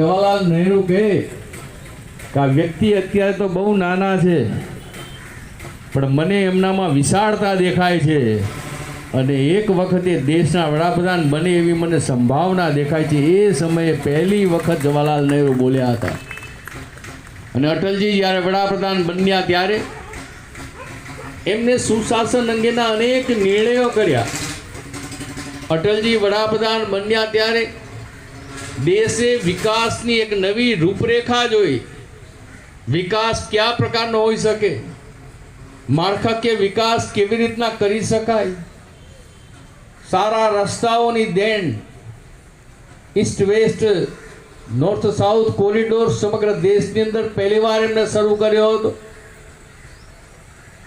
જવાહરલાલ નહેરુ કહે કે આ વ્યક્તિ અત્યારે તો બહુ નાના છે, પણ મને એમનામાં વિશાળતા દેખાય છે. અને એક વખતે દેશના વડાપ્રધાન બને એવી મને સંભાવના દેખાય છે. એ સમયે પહેલી વખત જવાહરલાલ નહેરુ બોલ્યા હતા. અને અટલજી જ્યારે વડાપ્રધાન બન્યા ત્યારે એમને સુશાસન અંગેના અનેક નિર્ણયો કર્યા. અટલજી વડાપ્રધાન બન્યા ત્યારે દેશે વિકાસની એક નવી રૂપરેખા જોઈ. વિકાસ કયા પ્રકારનો હોઈ શકે? માળખાકીય વિકાસ કેવી રીતના કરી શકાય? સારા રસ્તાઓની દેણ. East west north south corridor સમગ્ર દેશની અંદર પહેલીવાર એમને શરૂ કર્યો હતો.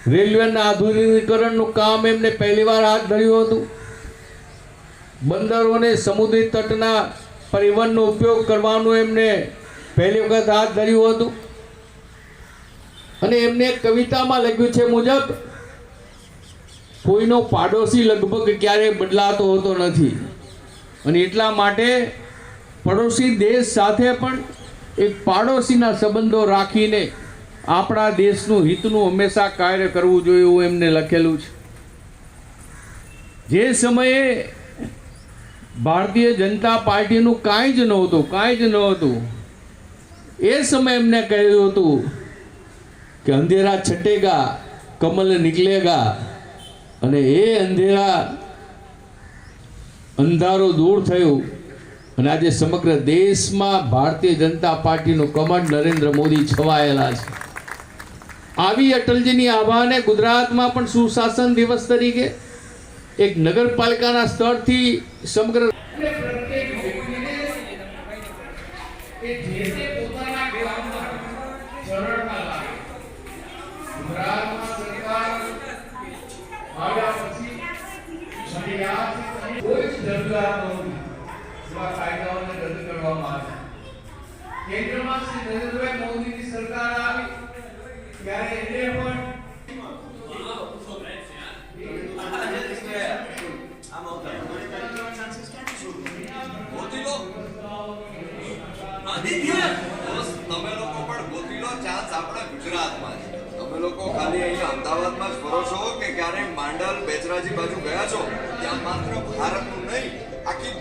રેલવેના આધુનિકીકરણનું કામ એમને પહેલીવાર હાથ ધર્યું હતું. બંદરોને સમુદ્રી તટના પરિવહનનો ઉપયોગ કરવાનું એમને પહેલી વખત હાથ ધર્યું હતું. અને એમને કવિતામાં લખ્યું છે મુજબ, કોઈનો પાડોશી લગભગ ક્યારેય બદલાતો હોતો નથી. અને એટલા માટે પડોશી દેશ સાથે પણ એક પાડોશીના સંબંધો રાખીને આપણા દેશનું હિતનું હંમેશા કાર્ય કરવું જોઈએ એવું એમને લખેલું છે. જે સમયે ભારતીય જનતા પાર્ટીનું કાંઈ જ નહોતું, કાંઈ જ નહોતું. એ સમયે એમને કહ્યું હતું કે અંધેરા છટેગા, કમલ નીકળેગા અને એ અંધેરા અંધારો દૂર થયું અને આજે સમગ્ર દેશમાં ભારતીય જનતા પાર્ટીનું કમળ નરેન્દ્ર મોદી છવાયેલા છે. આવી અટલજીની આભાને ગુજરાતમાં પણ સુશાસન દિવસ તરીકે એક નગરપાલિકાના સ્તરથી સમગ્ર કેન્દ્રમાં શ્રી નરેન્દ્રભાઈ મોદીની સરકાર આવી ત્યારે એને પણ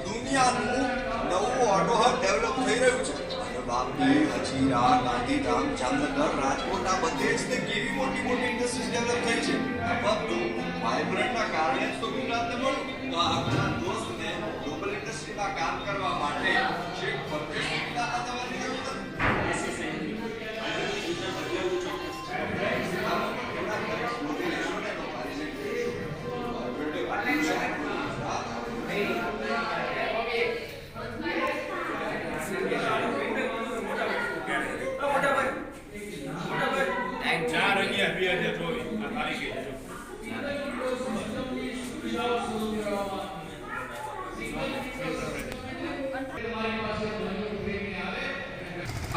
દુનિયાનું નવું ઓટો હબ ડેવલપ થઈ રહ્યું છે. વાપી હજીરા ગાંધીધામ, જામનગર, રાજકોટ, આ બધે કેવી મોટી મોટી ઇન્ડસ્ટ્રીઝ ડેવલપ થઈ છે. આ બધું વાઇબ્રન્ટના કારણે જ તો ગુજરાતને મળ્યું. તો આ કામ કરવા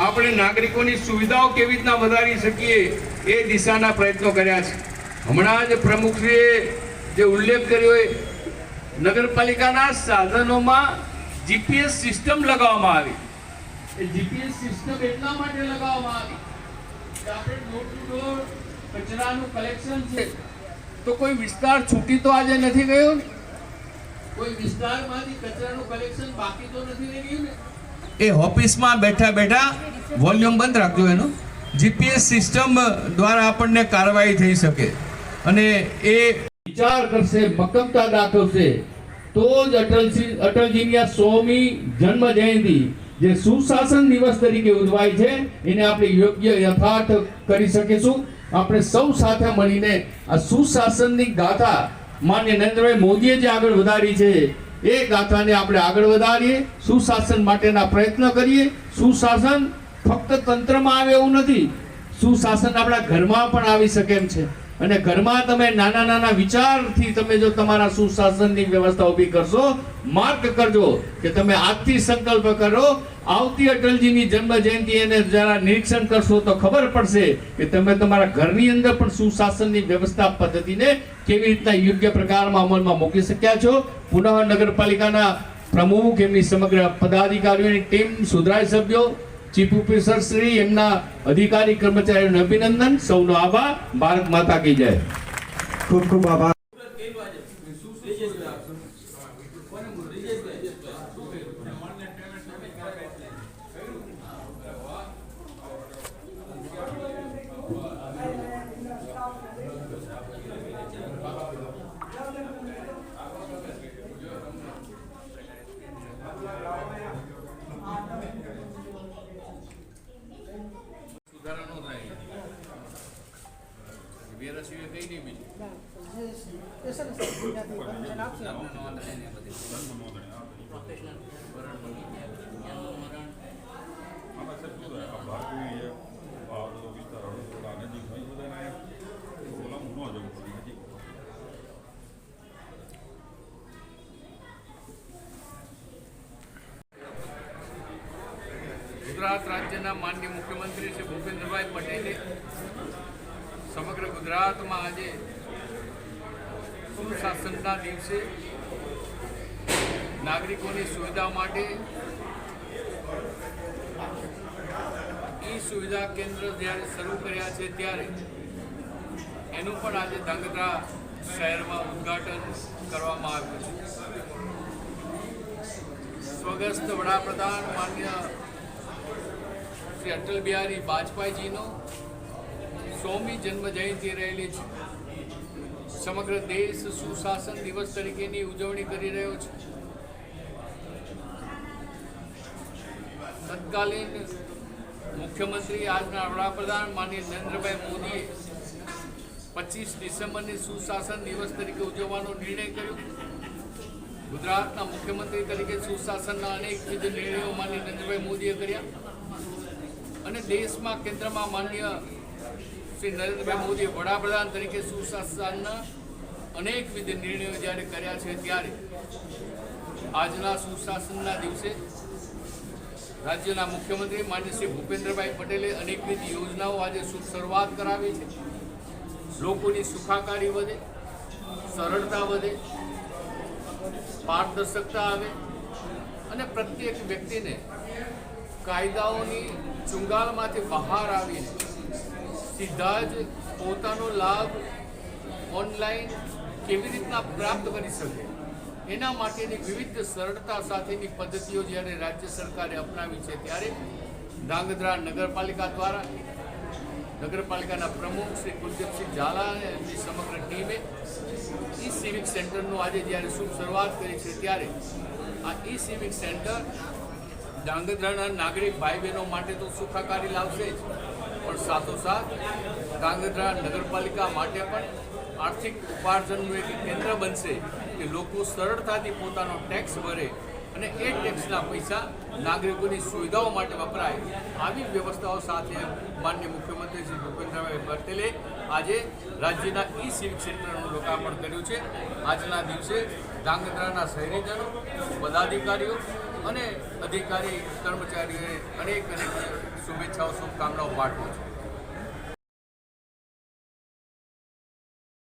આપણે નાગરિકોની સુવિધાઓ કેવી રીતના વધારી શકીએ એ દિશાના પ્રયત્નો કર્યા છે. હમણાં જ પ્રમુખશ્રીએ જે ઉલ્લેખ કર્યો એ નગરપાલિકાના સાધનોમાં જીપીએસ સિસ્ટમ લગાવવામાં આવી. એ જીપીએસ સિસ્ટમ એટલા માટે લગાવવામાં આવી કે આપણે ડોર ટુ ડોર કચરાનું કલેક્શન છે. તો કોઈ વિસ્તાર છૂટી તો આજે નથી ગયો ને? કોઈ વિસ્તારમાંથી કચરાનું કલેક્શન બાકી તો નથી રહી ગયું ને? એ ઓફિસમાં બેઠા બેઠા વોલ્યુમ બંધ રાખજો એનો. જીપીએસ સિસ્ટમ દ્વારા આપણને કાર્યવાહી થઈ શકે. અને એ વિચાર કરશે મક્કમતા દાખવશે. તો જ અટલજી અટલજીની આ સોમી જન્મ જયંતિ જે સુશાસન દિવસ તરીકે ઉજવાય છે, એને આપણે યોગ્ય યથાર્થ કરી શકીશું. આપણે સૌ સાથે મળીને આ સુશાસનની ગાથા માન્ય નરેન્દ્રભાઈ મોદીએ જે આગળ વધારી છે એ ગાથાને આપણે આગળ વધારીએ, સુશાસન માટેના પ્રયત્ન કરીએ. સુશાસન ફક્ત તંત્રમાં આવે એવું નથી. સુશાસન આપણા ઘરમાં પણ આવી શકે એમ છે. અને ઘરમાં તમે નાના નાના વિચારથી તમે જો તમારા સુશાસનની વ્યવસ્થા ઊભી કરશો, માર્ક કરજો કે તમે આજથી સંકલ્પ કરો, આવતી અટલજીની જન્મ જયંતિ એને જરા નિરીક્ષણ કરશો તો ખબર પડશે કે તમે તમારા ઘરની અંદર પણ સુશાસનની વ્યવસ્થા પદ્ધતિને કેવી રીતના યોગ્ય પ્રકારમાં અમલમાં મૂકી શક્યા છો. પુનઃ નગરપાલિકાના પ્રમુખ, એમની સમગ્ર પદાધિકારીઓની ટીમ, સુધરાય સભ્યો ચીફ ઓફિસર શ્રી, એમના અધિકારી કર્મચારીઓને અભિનંદન. સૌનો આભાર. ભારત માતા કી જય. ખૂબ ખૂબ આભાર સુધારા નો થાય વેરા સિવાય કઈ નહીં બીજું આમાં સાહેબ શું થાય આ ભારતીય આ બધો વિસ્તાર હળવદોડા નજીક હોય એ બધાને ઓલામાં ગુજરાત રાજ્યના માનનીય મુખ્યમંત્રી શ્રી ભૂપેન્દ્રભાઈ પટેલે સમગ્ર ગુજરાતમાં આજે સુશાસનના દિવસે નાગરિકોની સુવિધા માટે ઈ સુવિધા કેન્દ્ર જ્યારે શરૂ કર્યા છે ત્યારે એનું પણ આજે ધાંગધ્રા શહેરમાં ઉદ્ઘાટન કરવામાં આવ્યું છે. સ્વગસ્ત વડાપ્રધાન માન્ય શ્રી અટલ બિહારી વાજપેયીજીનો સોમી જન્મ જયંતિ રહેલી છે. સમગ્ર દેશ સુશાસન દિવસ તરીકેની ઉજવણી કરી રહ્યો છે. તત્કાલીન મુખ્યમંત્રી આજના વડાપ્રધાન માનીય નરેન્દ્રભાઈ મોદીએ પચીસ ડિસેમ્બરને સુશાસન દિવસ તરીકે ઉજવવાનો નિર્ણય કર્યો. ગુજરાતના મુખ્યમંત્રી તરીકે સુશાસનના અનેકવિધ નિર્ણયો માનીય નરેન્દ્રભાઈ મોદીએ કર્યા. અને દેશમાં કેન્દ્રમાં માન્ય શ્રી નરેન્દ્રભાઈ મોદીએ વડાપ્રધાન તરીકે સુશાસનના અનેકવિધ નિર્ણયો જ્યારે કર્યા છે ત્યારે આજના સુશાસનના દિવસે રાજ્યના મુખ્યમંત્રી માન્ય શ્રી ભૂપેન્દ્રભાઈ પટેલે અનેકવિધ યોજનાઓ આજે શરૂઆત કરાવી છે. લોકોની સુખાકારી વધે, સરળતા વધે, પારદર્શકતા આવે અને પ્રત્યેક વ્યક્તિને કાયદાઓની ચુંગાલમાંથી બહાર આવીને સીધા જ પોતાનો લાભ ઓનલાઈન કેવી રીતના પ્રાપ્ત કરી શકે? એના માટેની વિવિધ સરળતા સાથેની પદ્ધતિઓ જ્યારે રાજ્ય સરકારે અપનાવી છે, ત્યારે ધાંગધ્રા નગરપાલિકા દ્વારા નગરપાલિકાના પ્રમુખ શ્રી કુલદીપસિંહ ઝાલા અને એમની સમગ્ર ટીમે ઈ સિવિક સેન્ટરનું આજે જ્યારે શુભ શરૂઆત કરી છે, ત્યારે આ ઈ સિવિક સેન્ટર ધાંગધ્રાના નાગરિક ભાઈ બહેનો માટે તો સુખાકારી લાવશે જ. પણ સાથોસાથ ધ્રાંગધ્રા નગરપાલિકા માટે પણ આર્થિક ઉપાર્જનનું એક કેન્દ્ર બનશે કે લોકો સરળતાથી પોતાનો ટેક્સ ભરે અને એ ટેક્સના પૈસા નાગરિકોની સુવિધાઓ માટે વપરાય આવી વ્યવસ્થાઓ સાથે માન્ય મુખ્યમંત્રી શ્રી ભૂપેન્દ્રભાઈ પટેલે આજે રાજ્યના ઈ સિવિક સેન્ટરનું લોકાર્પણ કર્યું છે. આજના દિવસે ધ્રાંગધ્રાના શહેરીજનો, પદાધિકારીઓ અને અધિકારી કર્મચારીઓએ અનેક અનેક શુભેચ્છાઓ, શુભકામનાઓ પાઠવું છું.